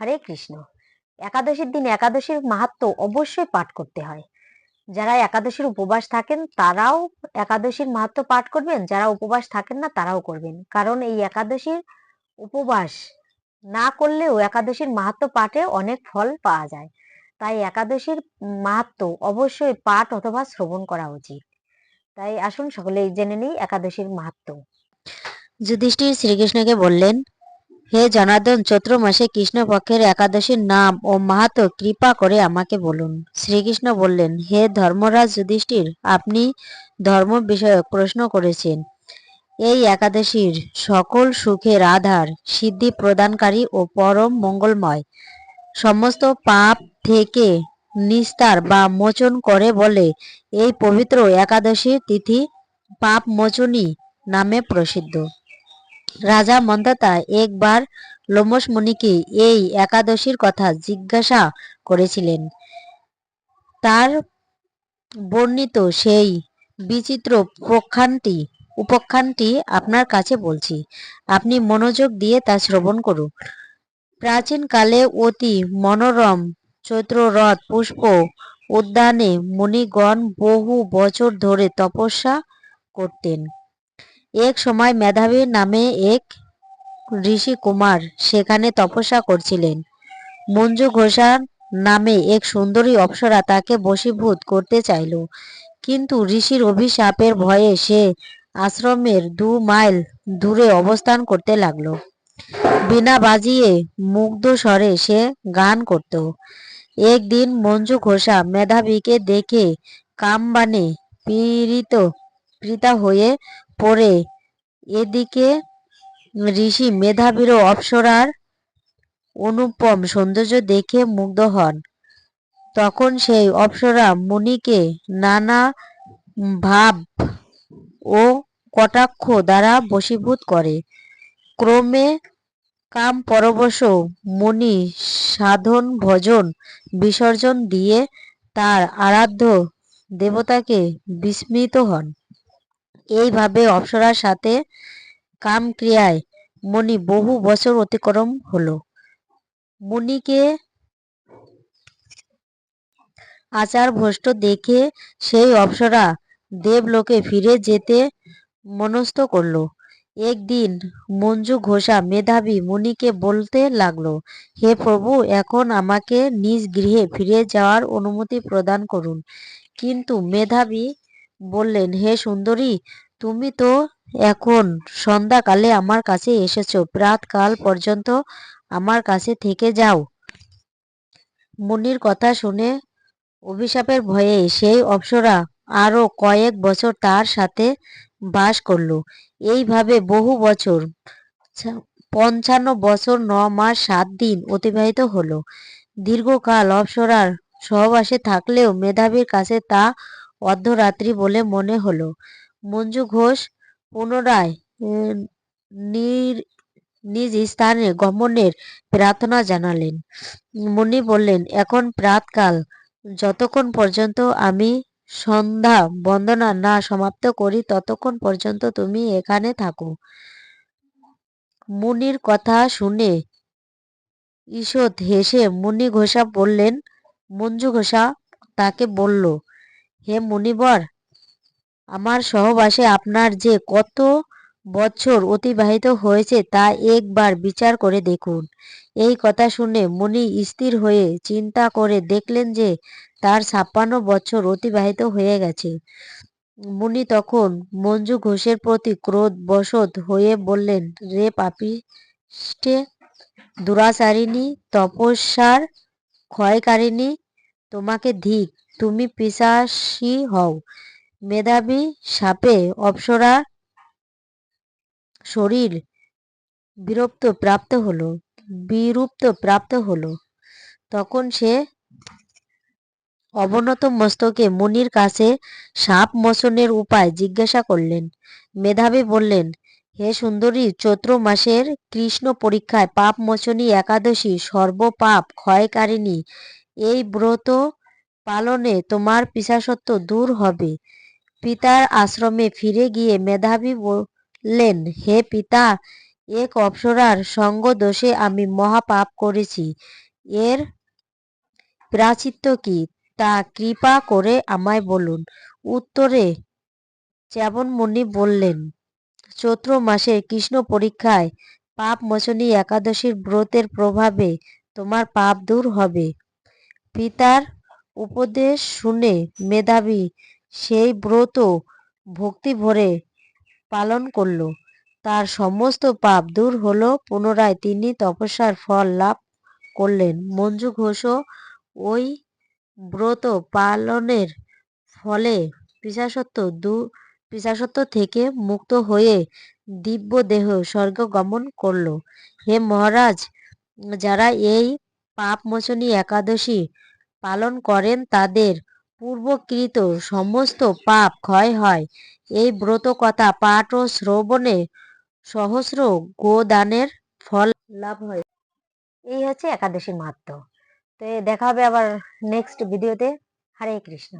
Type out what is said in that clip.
হরে কৃষ্ণ। একাদশীর দিন একাদশীর মাহাত্ম্য অবশ্যই পাঠ করতে হয়। যারা একাদশীর উপবাস থাকেন, তারাও একাদশীর মাহাত্ম্য পাঠ করবেন। যারা উপবাস থাকেন না, তারাও করবেন। কারণ এই একাদশীর উপবাস না করলেও একাদশীর মাহাত্ম্য পাঠে অনেক ফল পাওয়া যায়। তাই একাদশীর মাহাত্ম্য অবশ্যই পাঠ অথবা শ্রবণ করা উচিত। তাই আসুন সকলেই জেনে নিই একাদশীর মাহাত্ম্য যুধিষ্ঠির শ্রীকৃষ্ণকে বললেন হে জনার্দন, চৈত্র মাসে কৃষ্ণপক্ষের একাদশীর নাম ও মাহাত্ম্য কৃপা করে আমাকে বলুন। শ্রীকৃষ্ণ বললেন, হে ধর্মরাজ যুধিষ্ঠির, আপনি ধর্ম বিষয়ক প্রশ্ন করেছেন। এই একাদশীর সকল সুখের আধার সিদ্ধি প্রদানকারী ও পরম মঙ্গলময়। সমস্ত পাপ থেকে নিস্তার বা মোচন করে বলে এই পবিত্র একাদশীর তিথি পাপ মোচনী নামে প্রসিদ্ধ। রাজা মন্দাতা একবার লোমস মুনিকে এই একাদশীর কথা জিজ্ঞাসা করেছিলেন। তার বর্ণিত সেই বিচিত্র প্রখ্যানটি উপাখ্যানটি আপনার কাছে বলছি। আপনি মনোযোগ দিয়ে তা শ্রবণ করুন। প্রাচীনকালে অতি মনোরম চৈত্র রথ পুষ্প উদ্যানে মুনিগণ বহু বছর ধরে তপস্যা করতেন। এক সময় মেধাবী নামে এক ঋষি কুমার সেখানে তপস্যা করছিলেন। মঞ্জু ঘোষাল নামে এক সুন্দরী অপ্সরা তাকে বশীভূত করতে চাইল। কিন্তু ঋষির অভিশাপের ভয়ে সে আশ্রমের দু মাইল দূরে অবস্থান করতে লাগল। বিনা বাজিয়ে মুগ্ধ স্বরে সে গান করত। একদিন মঞ্জু ঘোষা মেধাবীকে দেখে কামবানে পীড়িত পীড়িতা হয়ে পড়ে। এদিকে ঋষি মেধাবীর অপ্সরার অনুপম সৌন্দর্য দেখে মুগ্ধ হন। তখন সেই অপ্সরা মুনিকে নানা ভাব ও কটাক্ষ দ্বারা বশীভূত করে। ক্রমে কাম পরবশ মুনি সাধন ভজন বিসর্জন দিয়ে তার আরাধ্য দেবতাকে বিস্মৃত হন। এইভাবে অপ্সরার সাথে কাম ক্রিয়ায় মুনি বহু বছর অতিক্রম হলো। মুনিকে আচার ভ্রষ্ট দেখে সেই অপ্সরা দেবলোকে ফিরে যেতে মনস্থ করল। একদিন মঞ্জু ঘোষা মেধাবী মুনিকে বলতে লাগল, হে প্রভু, এখন আমাকে নিজ গৃহে ফিরে যাওয়ার অনুমতি প্রদান করুন। কিন্তু মেধাবী বললেন, হে সুন্দরী, তুমি তো এখন সন্ধ্যাকালে আমার কাছে এসেছ, প্রাতকাল পর্যন্ত আমার কাছে থেকে যাও। মুনির কথা শুনে অভিশাপের ভয়ে সেই অপ্সরা আরও কয়েক বছর তার সাথে বাস করল। এইভাবে বহু বছর পঞ্চান্ন বছর ন মাস সাত দিন অতিবাহিত হলো। দীর্ঘকাল অপ্সরার সহবাসে থাকলেও মেধাবীর কাছে তা অর্ধরাত্রি বলে মনে হলো। মঞ্জু ঘোষ পুনরায় নিজ স্থানে গমনের প্রার্থনা জানালেন। মুনি বললেন, এখন প্রাতকাল। যতক্ষণ পর্যন্ত আমি সন্ধ্যা বন্দনা না সমাপ্ত করি, ততক্ষণ পর্যন্ত তুমি এখানে থাকো। মুনির কথা শুনে ঈষৎ হেসে মুনি ঘোষা বললেন, মঞ্জু ঘোষা তাকে বলল হে মুনিবর, আমার সহবাসে আপনার যে কত বছর অতিবাহিত হয়েছে তা একবার বিচার করে দেখুন। এই কথা শুনে মুনি স্থির হয়ে চিন্তা করে দেখলেন যে তার ছাপ্পান্ন বছর অতিবাহিত হয়ে গেছে। মুনি তখন মঞ্জু ঘোষের প্রতি ক্রোধ বশত হয়ে বললেন, রে পাপিষ্ঠে দুরাচারিণী, তপস্যার ক্ষয়কারিণী, তোমাকে ধিক তুমি পিশাসী হও। মেধাবী সাপে অপ্সরা শরীর বিরক্ত প্রাপ্ত হলো, বিরূপ্ত প্রাপ্ত হলো। তখন সে অবনত মস্তকে মুনির কাছে সাপ মোচনের উপায় জিজ্ঞাসা করলেন। মেধাবী বললেন, হে সুন্দরী, চৈত্র মাসের কৃষ্ণ পরীক্ষায় পাপ মোচনী একাদশী সর্বপাপ ক্ষয়কারিণী। এই ব্রত পালনে তোমার পিশাচত্ব দূর হবে। পিতার আশ্রমে ফিরে গিয়ে মেধাবী বললেন, হে পিতা এক অপ্সরার সঙ্গ দোষে আমি মহাপাপ করেছি। এর প্রাচিত্য কি? তা কৃপা করে আমায় বলুন। উত্তরে চ্যাবন মুনি বললেন, চৈত্র মাসের কৃষ্ণ পরীক্ষায় পাপ মোচনী একাদশীর ব্রতের প্রভাবে তোমার পাপ দূর হবে। পিতার উপদেশ শুনে মেধাবী সেই ব্রত ভক্তি ভরে পালন করল। তার সমস্ত পাপ দূর হলো। পুনরায় তিনি তপস্যার ফল লাভ করলেন। মঞ্জু ঘোষও ওই ব্রত পালনের ফলে পিশাচত্ব দু পিশাচত্ব থেকে মুক্ত হয়ে দিব্য দেহ স্বর্গ গমন করল। হে মহারাজ, যারা এই পাপমোচনী একাদশী পালন করেন তাদের পূর্বকৃত সমস্ত পাপ ক্ষয় হয়। এই ব্রত কথা পাঠ ও শ্রবণে সহস্র গোদানের ফল লাভ হয়। এই হচ্ছে একাদশী মাহাত্ম তো দেখা হবে আবার নেক্সট ভিডিওতে হরে কৃষ্ণ।